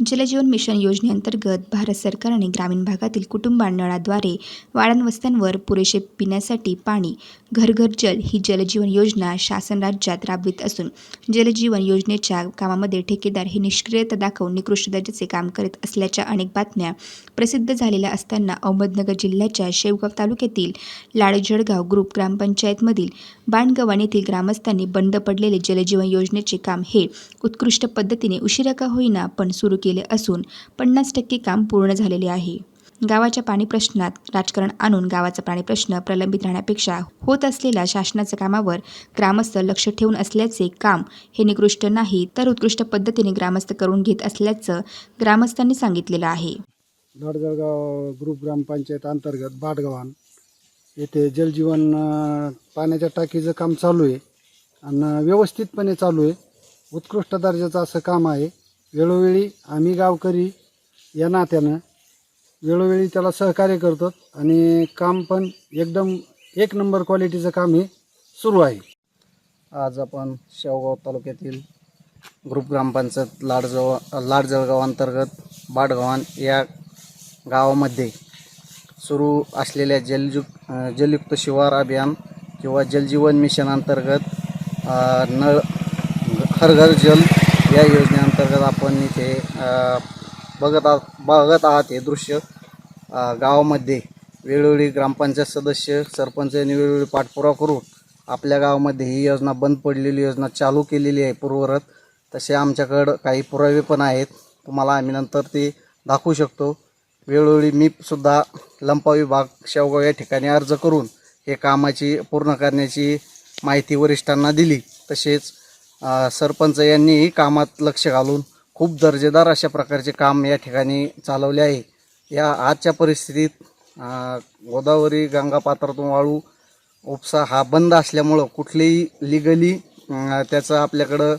जलजीवन mission योजनेअंतर्गत भारत सरकारने ग्रामीण भागातील कुटुंबांना नळाद्वारे वाड्यावस्त्यांवर पुरेसे पिण्यासाठी पाणी घरघर जल ही जलजीवन योजना शासन राज्यात राबवित असून जलजीवन योजनेच्या कामामध्ये ठेकेदार हे निष्क्रियता दाखवून निकृष्ट दर्जाचे काम करीत असल्याच्या अनेक बातम्या प्रसिद्ध झालेल्या असताना अहमदनगर जिल्ह्याच्या शेवगाव तालुक्यातील लाडजळगाव ग्रुप ग्रामपंचायतमधील बाणगव्हाण येथील ग्रामस्थांनी बंद पडलेले जलजीवन योजनेचे काम हे उत्कृष्ट पद्धतीने उशिरा का होईना पण सुरू केले. असून पन्नास टक्के काम पूर्ण झालेले आहे. गावाच्या पाणी प्रश्नात राजकारण आणून गावाचा पाणी प्रश्न प्रलंबित राहण्यापेक्षा होत असलेल्या शासनाच्या कामावर ग्रामस्थ लक्ष ठेवून असल्याचे काम हे निकृष्ट नाही तर उत्कृष्ट पद्धतीने ग्रामस्थ करून घेत असल्याचं ग्रामस्थांनी सांगितलेलं आहे. लाडजळगाव ग्रुप ग्रामपंचायत अंतर्गत बाटगव्हाण येथे जलजीवन पाण्याच्या टाकीचं काम चालू आहे आणि व्यवस्थितपणे चालू आहे. उत्कृष्ट दर्जाचं असं काम आहे. वेळोवेळी आम्ही गावकरी या नात्यानं वेळोवेळी त्याला सहकार्य करतो आणि काम पण एकदम एक नंबर क्वालिटीचं काम हे सुरू आहे. आज आपण शेवगाव तालुक्यातील ग्रुप ग्रामपंचायत लाडजव लाडजळगाव अंतर्गत बाडगव्हाण या गावामध्ये सुरू असलेल्या जलजु जलयुक्त शिवार अभियान किंवा जलजीवन मिशन अंतर्गत नळ हर घर जल या योजनेअंतर्गत आपण इथे बघत आहात बघत आहात हे दृश्य. गावामध्ये वेळोवेळी ग्रामपंचायत सदस्य सरपंच यांनी वेळोवेळी पाठपुरावा करून आपल्या गावामध्ये ही योजना बंद पडलेली योजना चालू केलेली आहे पूर्वरत तसे आमच्याकडं काही पुरावे पण आहेत. तुम्हाला आम्ही नंतर ते दाखवू शकतो. वेळोवेळी मी सुद्धा लंपा विभाग शेवगाव या ठिकाणी अर्ज करून हे कामाची पूर्ण करण्याची माहिती वरिष्ठांना दिली. तसेच सरपंच यांनीही कामात लक्ष घालून खूप दर्जेदार अशा प्रकारचे काम या ठिकाणी चालवले आहे. या आजच्या परिस्थितीत गोदावरी गंगापात्रातून वाळू उपसा हा बंद असल्यामुळं कुठलेही लिगली त्याचं आपल्याकडं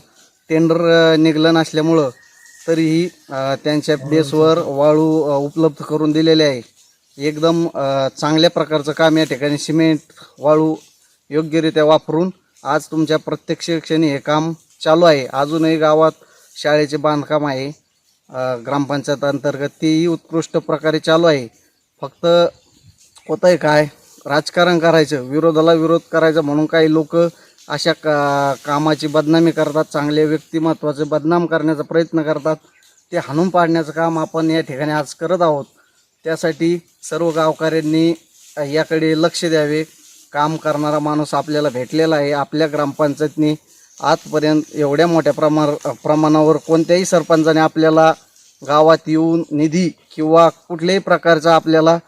टेंडर निघलं नसल्यामुळं तरीही त्यांच्या बेसवर वाळू उपलब्ध करून दिलेले आहे. एकदम चांगल्या प्रकारचं काम या ठिकाणी सिमेंट वाळू योग्यरित्या वापरून आज तुमच्या प्रत्यक्ष क्षणी हे काम चालू आहे. अजूनही गावात शाळेचे बांधकाम आहे. ग्रामपंचायत अंतर्गत तेही उत्कृष्ट प्रकारे चालू आहे. फक्त होत आहे काय? राजकारण करायचं विरोधाला विरोध करायचा म्हणून काही लोक अशा का कामाची बदनामी करतात चांगले व्यक्तिमत्वाचे बदनाम करण्याचा प्रयत्न करतात. ते हाणून पाडण्याचं काम आपण या ठिकाणी आज करत आहोत. त्यासाठी सर्व गावकऱ्यांनी याकडे लक्ष द्यावे. काम करणारा माणूस आपल्याला भेटलेला आहे. आपल्या ग्रामपंचायतनी आजपर्यंत एवढ्या मोठ्या प्रमा प्रमाणावर कोणत्याही सरपंचाने आपल्याला गावात येऊन निधी किंवा कुठल्याही प्रकारचा आपल्याला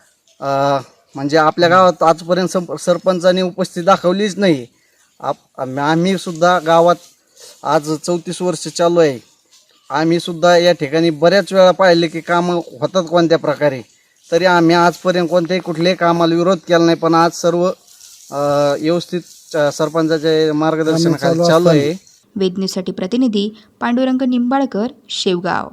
म्हणजे आपल्या गावात आजपर्यंत सं सरपंचाने उपस्थिती दाखवलीच नाही. आप आम्हीसुद्धा गावात आज चौतीस वर्ष चालू आहे. आम्हीसुद्धा या ठिकाणी बऱ्याच वेळा पाहिले की कामं होतात कोणत्या प्रकारे. तरी आम्ही आजपर्यंत कोणत्याही कुठल्याही कामाला विरोध केला नाही पण आज सर्व व्यवस्थित अ, सरपंचाच्या मार्गदर्शनाखाली चालू चालू आहे वेद न्यूजसाठी प्रतिनिधी पांडुरंग निंबाळकर शेवगाव.